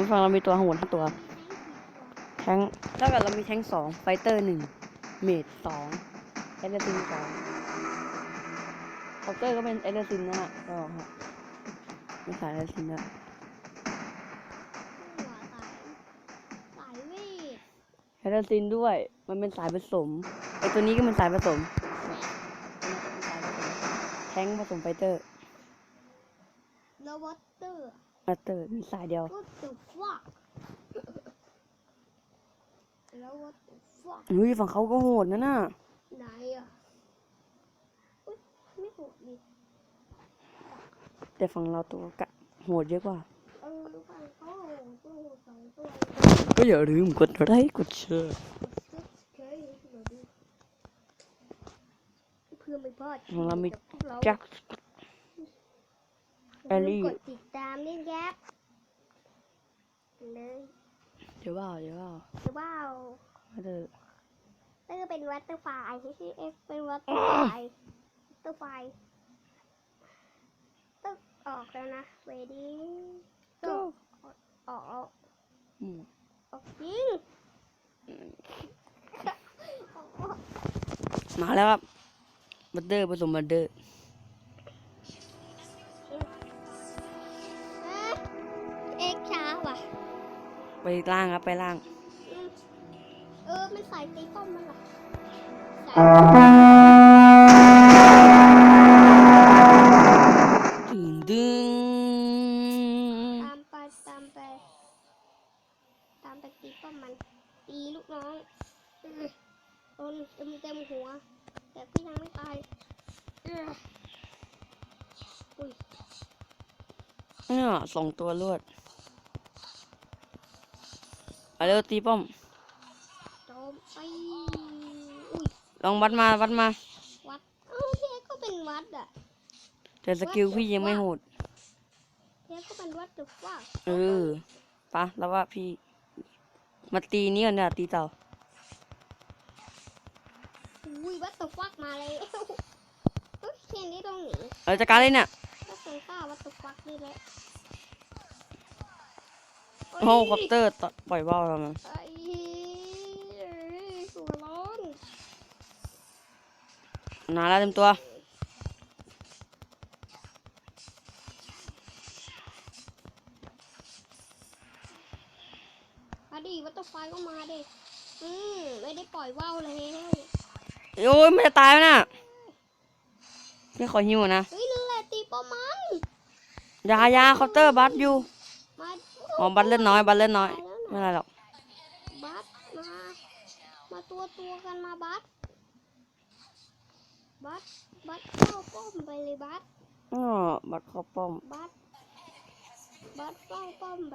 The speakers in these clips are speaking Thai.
คุณฟังเรามีตัวโหดห้าตัว แทงถ้าเกิดเรามีแทงสองไฟเตอร์หนึ่งเมดสองเอเลซินสองคอปเตอร์ก็เป็นเอเลซินนะฮะก็ฮะมีสายเอเลซินนะสายเวทเอเลซินด้วย มันเป็นสายผสมไอตัวนี้ก็เป็นสายผสม แทงผสมไฟเตอร์แล้ววอเตอร์ มาเตอร์มีสายเดียวก็จะฟักแล้ววอเตอร์ฟักอุ้ยฝั่งเขาก็โหดนะน่ะไหนอะอุ๊ยไม่ถูกดิแต่ฝั่งเราตัวกะโหดเยอะกว่าเออฟังเขาตัวสองตัวก็อย่าลืมกดไลค์กดแชร์เคยเดี๋ยวดูเพื่อไม่พลาดของเรามีกับพวเรา แจ็คอย่าลืม แอลลี่ กดติดตามด้วยครับเลยเดี๋ยวว่าเดี๋ยวว่าหรือว่ามาเตอร์นั่นก็เป็นวัตเตอร์ไฟที่ชื่อเอฟเป็นวัตเตอร์ไฟวัตเตอร์ไฟตึกออกแล้วนะ ready go ออกออกอืมออกยิงออกออก มาแล้วครับบัตเตอร์ผสมบัตเตอร์ ไปล่างครับไปล่างอืมเออ มันใส่ตีป้อมมันเหรอใส่ดึงดึงตามไปตามไปตามไปตีป้อมมัน ตีลูกน้องเออโดนเต็มเต็มหัว แต่ก็ยังไม่ตายเอออุ้ยเนี่ยสองตัวรวด เอาเร็วตีป้อมโจมไปอุ้ยลองวัดมาวัดมาวัดเอ้าเพียก็เป็นวัดอะแต่สกิลพี่ยังไม่โหดเพียก็เป็นวัดเดอะฟักเออปะแล้วว่าพี่ มาตีนี่ก่อนเนี่ยตีเต่าอุ้ยวัดเดอะฟักมาเลยเอ้ยเคนนี่ต้องหนีเราจะการเลยเนี่ยก็เคยกล้าวัดเดอะฟักนี่แหละ โอ้คอปเตอร์ต่อปล่อยว่าวเรามันไอ้เอ้ยสุดร้อนนาแล้วเต็มตัวมาดิวัตเตอร์ไฟก็มาดิ อืมไม่ได้ปล่อยว่าวเลยโอ้ยมันจะตายแล้วน่ะพี่ขอหิวนะ เฮ้ยนั่นแหละตีป้อมมันยายาเคาน์เตอร์บัตอยู่มา อ๋อบัตเล่นน้อย บัตเล่นน้อยไม่เป็นไรหรอกบัสมา มาตัวตัวกันมาบัสบัสบัสเข้าป้อมไปเลยบัสอ๋อบัตเข้าป้อม บัสบัสเข้าป้อมไป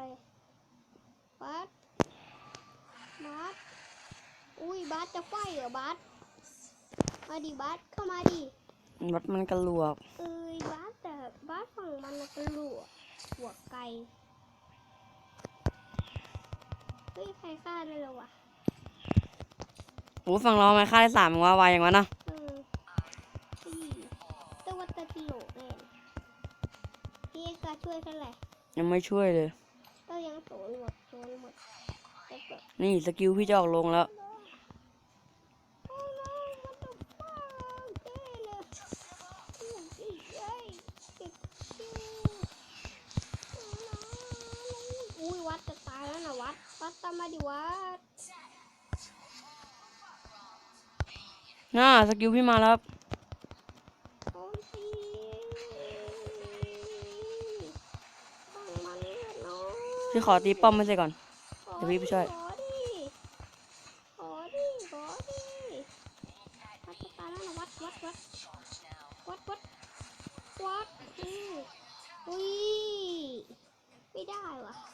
บัสบัสอุ้ยบัสจะไฟเหรอบัสมาดิบัสเข้ามาดิบัตมันกระลวก เอ้ยบัสแต่บัสฝั่งมันน่ะเป็นหลวกหัวไก่ เฮ้ยใครฆ่าได้เลยวะโอ้ฝั่งเราไม่ค่าได้สามว่าวายอย่างวะนะเออสี่แต่ว่าตะติโหลกแน่พี่เอกาช่วยเท่าไหร่ยังไม่ช่วยเลย ก็ยังโสนหมดโสนหมดแต่ก็นี่สกิลพี่จะออกลงแล้ว โอ้โหมันต้องฟังเจ๊เลยอุ้ยเอ้ยเจ็บคิ้วอุ้ยวัดจะตายแล้วนะวัดวัดตา มมาดิวัดน่าสกิลพี่มาแล้วครับโอ้ยพี่ฟังมันเลือดน้อยพี่ขอตีป้อมไม่ใช่ก่อน เดี๋ยวพี่ไปช่วยขอดิขอดิขอดิวัดจะตายแล้วนะวัดวัดวัดวัดวัดวัดอืมอุ้ยไม่ได้ว่ะ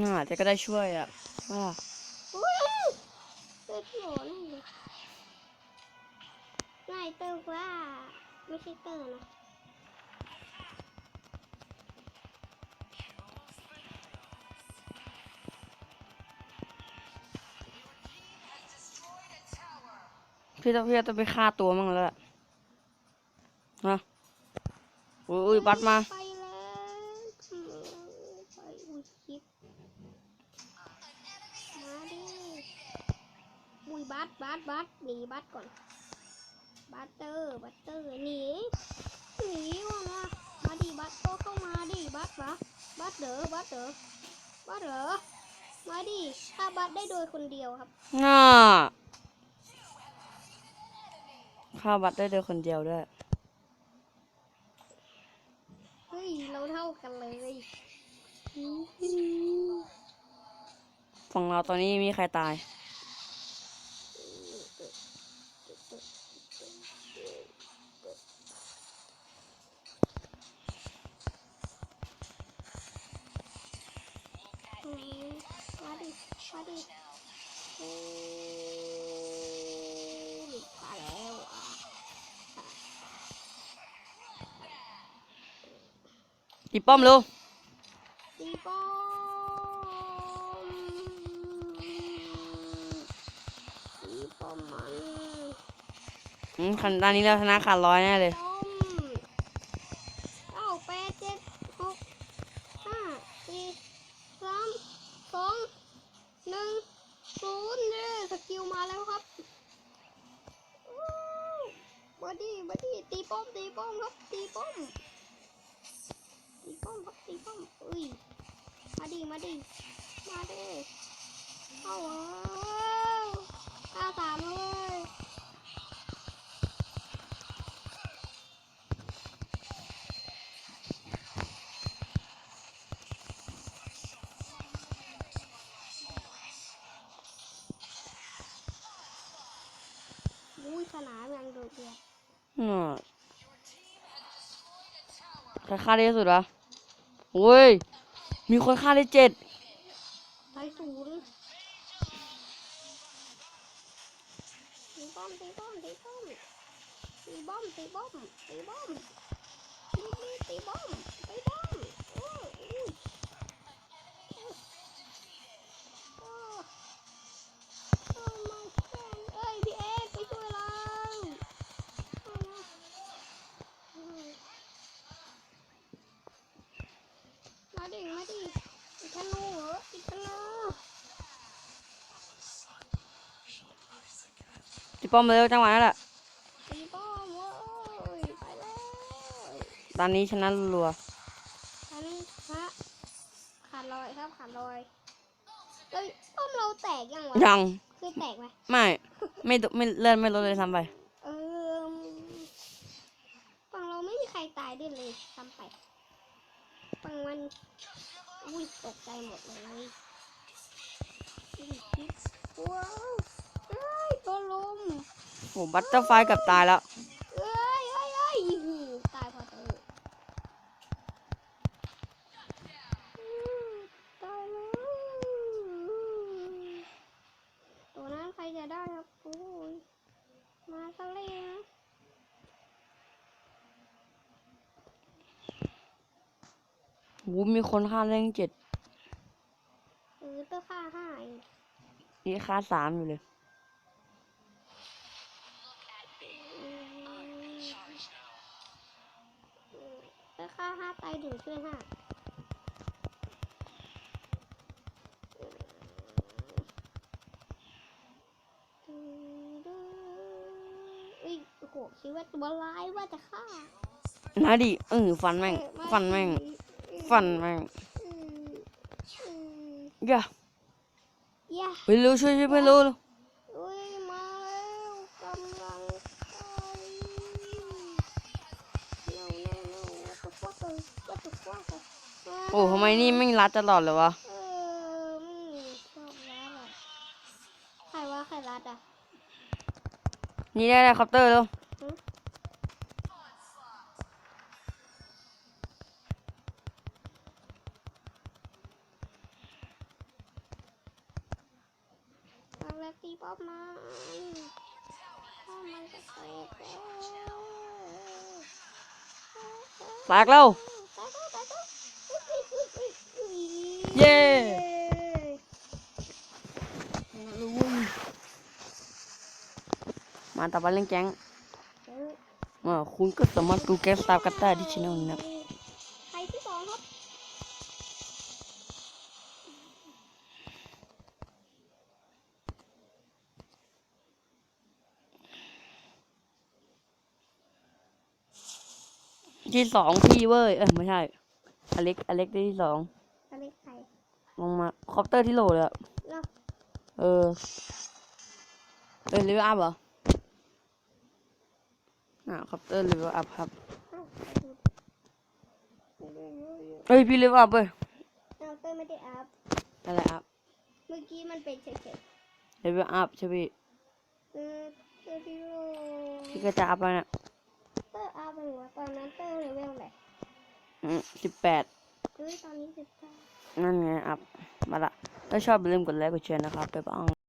น่าแต่ก็ได้ช่วยอะว่าอุ้ยเตือนโหนเลยนายเติมว่าไม่ใช่เติมนะพี่ต้องพี่ต้องไปฆ่าตัวมั่งแล้วล่ะนะอุ้ยอุ้ยบัตมา บัสบัสบัสหนีบัสก่อน บัสเตอร์บัสเตอร์หนีหนีว่ะมามาดิบัสโตเข้ามาดิบัสบัสบัสเด๋อบัสเด๋อบัสเด๋อมาดิถ้าบัสได้โดยคนเดียวครับน่าฆ่าบัตรได้เดียวคนเดียวด้วยเฮ้ยเราเท่ากันเลยฝั่งเราตอนนี้มีใครตาย อืมมาดิมาดิโอ้ยมาแล้วอะตีป้อมเร็วตีป้อมตีป้อมมันอืมคันด้านนี้เราชนะขาดร้อยแน่เลย ป้อมตีป้อมครับตีป้อมตีป้อมครับตีป้อมเอ้ยมาดิมาดิมาดิเอาเอาห้าสามเลยอุ้ยสนามยังโดดเดี่ยวน่าใครฆ่าได้ที่สุดวะโอ้ย มีคนฆ่าได้เจ็ดไปศูนย์ตีบ้อมตีบ้อมตีบ้อมตีบ้อมตีบ้อมตีบ้อมนี่นี่ตีบ้อมตีบ้อมโอ้ย มาดิมาดิอีกธนูเหรออีกธนูตีป้อมเร็วจังหวะนั้นแหละตีป้อมเว้ยไปแล้วตอนนี้ชนะรัวอันนี้ฮะขาดลอยครับขาดลอยเอ้ยป้อมเราแตกยังวะๆยังคือแตกไหมไม่ไม่ดไม่เลื่อนไม่ลดเลยซ้ำไปเออฝั่งเราไม่มีใครตายด้วยเลยทำไป ฝั่งมัน อุ้ยตกใจหมดเลยว้าวไอ้ตัวลมโหบัตเตอร์ไฟกับตายแล้ว เอ้ยเอ้ยเอ้ยอื้อหือตายพอเตออืมตายแล้วตัวนั้นใครจะได้ครับโอ้ยมาซะเลยนะ โหมีคนฆ่าได้ตั้งเจ็ดเออเตอร์ค่าห้าเองนี่ฆ่าสามอยู่เลยอืมเตอร์ค่าห้าตายถึงช่วยห้าอืมเอ้ยโอ้โหคิดว่าตัวร้ายว่าจะฆ่านะดิเออฟันแม่ง ฟันแม่ง ฟันแม่งอย่าอย่าไปเร็วช่วยช่วยเพื่อนเร็วเร็วอุ้ยมาแล้วกำลังไป no no no what the fuck what the fuck โอ้ทำไมนี่ไม่งรัดตลอดเลยวะเอออืมชอบรัดอะใครว่าใครรัดอะ นี่ได้เลยคอปเตอร์เร็วตอนแรกตีป๊อปมาป้อมมันจะแตกแล้ว แตกแล้วแตกแล้วแตกแล้วอุ๊ยอุ๊ ที่สองพี่เว้ย เออไม่ใช่ อเล็ก อเล็กได้ที่สองอะไรใครลงมาคอปเตอร์ที่โหลเลยอะเนาะเออเออเลเวลอัพเหรอ อ่าคอปเตอร์เลเวลอัพครับ เอ้าไปดูไม่ได้รู้อยู่เฮ้ยพี่เลเวลอัพเว้ยเอาเตอร์ไม่ได้อัพอะไรอัพเมื่อกี้มันเป็นเฉยเลเวลอัพใช่พี่ๆเออเตอร์ที่โรพี่ก็จะอัพแล้วเนี่ย เตอร์อัพเป็นวะตอนนั้นเตอร์เลเวลไหนอืมสิบแปดเฮ้ยตอนนี้สิบเก้านั่นไงอัพมาละถ้าชอบอย่าลืมกดไลค์กดแชร์นะครับบ๊ายบาย